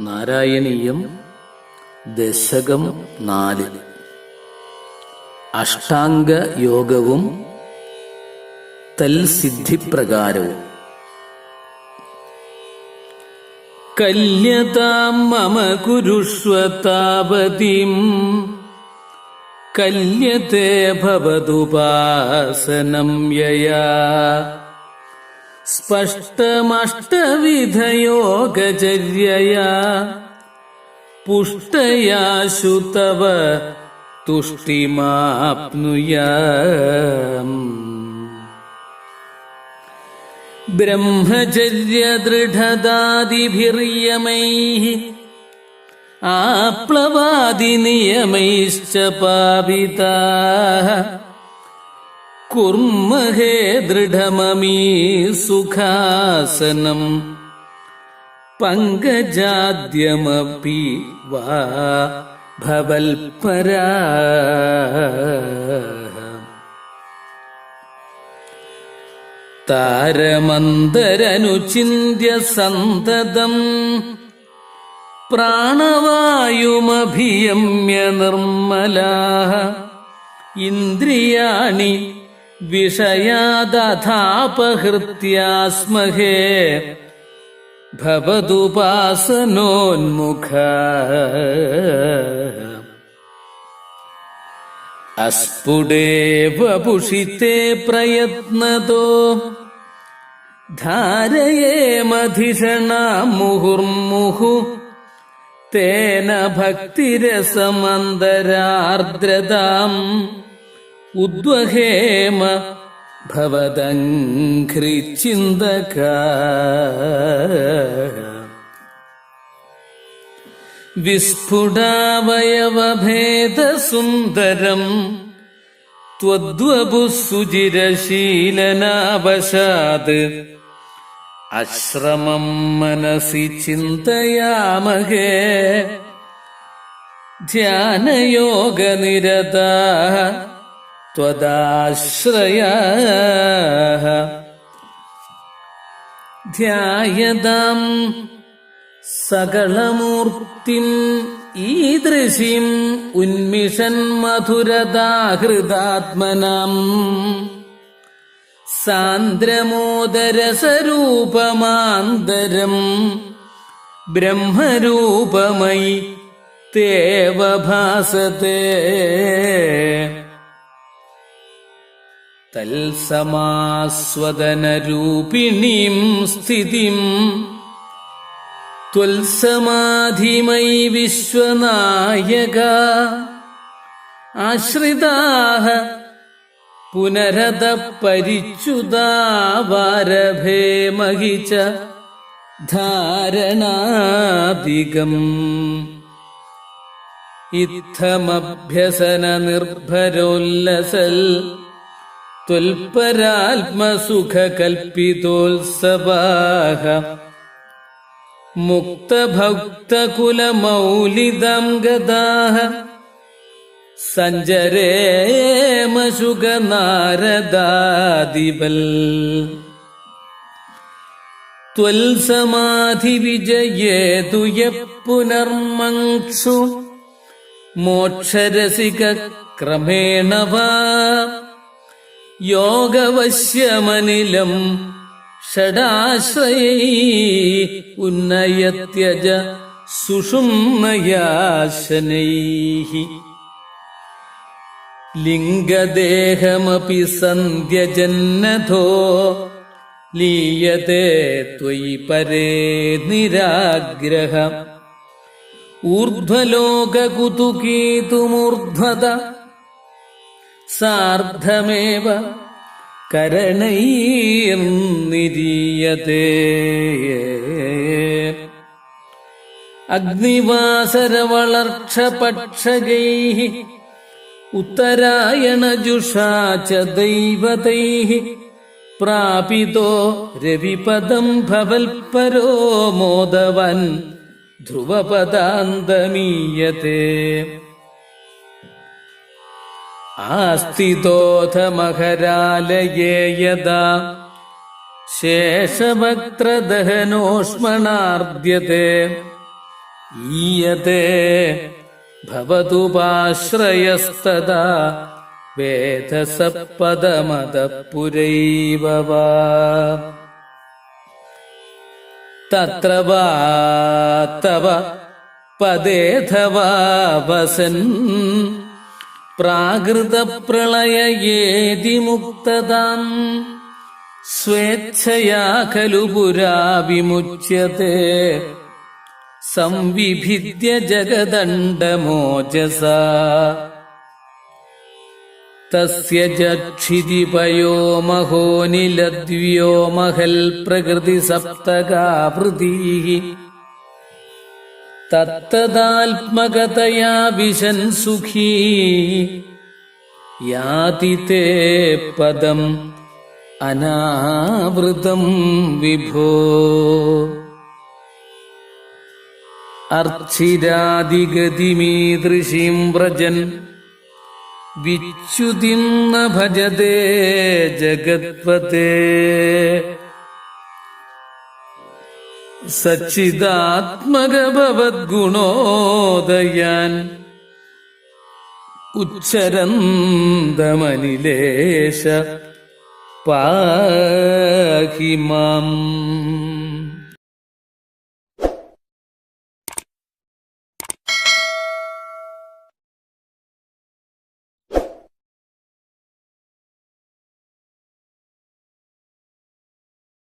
നാരായണീയം ദശകം നാല്. അഷ്ടാംഗ യോഗവും തൽസിദ്ധിപ്രകാരവും. കല്യതാം മമ കുരുഷ്വ താപതിം. കല്യത്തെ ഭവതുപാസനം യയാ. സ്പഷ്ടമഷ്ടവിധയോഗചര്യയാ. പുഷ്ടയാശു തവ തുഷ്ടിമാപ്നുയാം. ബ്രഹ്മചര്യദൃഢദാദിഭിർയമൈः. ആപ്ലവാദിനിയമൈശ്ച പാപിതാः. കുർമഹേ ദൃഢമമീ സുഖാസനം. പങ്കജാദ്യമപി വാ ഭവൽപരാ താരമന്തരനുചിന്യ സന്തതം പ്രാണവായുമഭിയമ്യ നിർമ്മലാ ഇന്ദ്രിയാണി വിഷയാദഥാപഹൃത്യാസ്മഹേ ഭവതുപാസനോന്മുഖ. അസ്ഫുടേവ പുഷിത്തെ പ്രയത്നതോ ധാരയേമധിഷണാ മുഹുർമുഹു തേന ഭക്തിരസമന്തരാർദ്രതാം. ഉദ്വഹേമ ഭവതഘ്രിചിന്തക വിസ്ഫുടാവയവഭേദസുന്ദരം ത്വദ്വപുസുചിരശീലനാവശാത് അശ്രമം മനസി ചിന്തയാമഹേ ധ്യാനയോഗനിരതാ ത്വദാശ്രയ ധ്യായതാം സകളമൂർത്തിം ഈദൃശിം ഉന്മിഷൻ മധുരദാഹൃദാത്മനം സാന്ദ്രമോദരസരൂപമാന്തരം ബ്രഹ്മരൂപമൈ തേവ ഭാസത്തെ തൽസമാസ്വദനരൂപിണീം സ്ഥിതിം. ത്വൽസമാധിമൈ വിശ്വനായക. ആശ്രിതാഹ പുനരത പരിച്യുതാവാരഭേമഹി മഹിച്ച ധാരണാധികം. ഇത്തമഭ്യസന ത്വൽപരാത്മസുഖ കൽപ്പിതോത്സവാഹ മുക്തഭക്തകുലമൗലിതം ഗതാഹ സഞ്ജരേമശുഗനാരദാദിബൽ ത്വൽസമാധിവിജയേതു പുനർമങ്സു മോക്ഷരസിക ക്രമേണ വാ. യോഗവശ്യമനിലം ഷടാശ്രയൈ ഉന്നയത്യജ സുഷുംനയാശനൈ ലിംഗദേഹമപി സന്ധ്യജന്നഥോ ലീയത്തെ ത്വയി പരേ സാർദ്ധമേവ കരണൈർനിരീയത്തെ അഗ്നിവാസരവളർക്ഷപക്ഷകൈः ഉത്തരായണജുഷാ ച ദൈവതൈ പ്രാപിതോ രവിപദം ഭവൽപരോ മോദവൻ ധ്രുവപദാന്തമീയത്തെ ആസ്തിതോധ മഹരാലയേ യഥാ. ശേഷഭക്ത്രദഹനോഷ്മണാർദ്യത്തെ ഈയത്തെ ഭവതുപാശ്രയസ്തദാ വേദസപദമതപുരൈവ തത്ര വാ തവ പദേഥവാ വസൻ. പ്രാകൃതപ്രളയേതി മുക്തതാം സ്വേച്ഛയാ ഖലു പുരാ വിമുച്യത്തെ സംവിഭിദ്യ ജഗദണ്ഡമോജസ. തസ്യ ജക്ഷിതിപയോ മഹോ നിലദ്വ്യോ മഹൽ പ്രകൃതി സപ്തകാവൃതീः തത്തദാത്മകതയാ വിശൻ സുഖീ. യാതി തേ പദം അനാവൃതം വിഭോ. അർച്ചിരാദിഗതിമീദൃശീം വ്രജൻ വിച്യുതിം ഭജതേ ജഗത്പതേ. സച്ചിദാത്മകഭവദ്ഗുണോദയാൻ. ഉച്ചരന്തമനിലേശ പാഹി മാം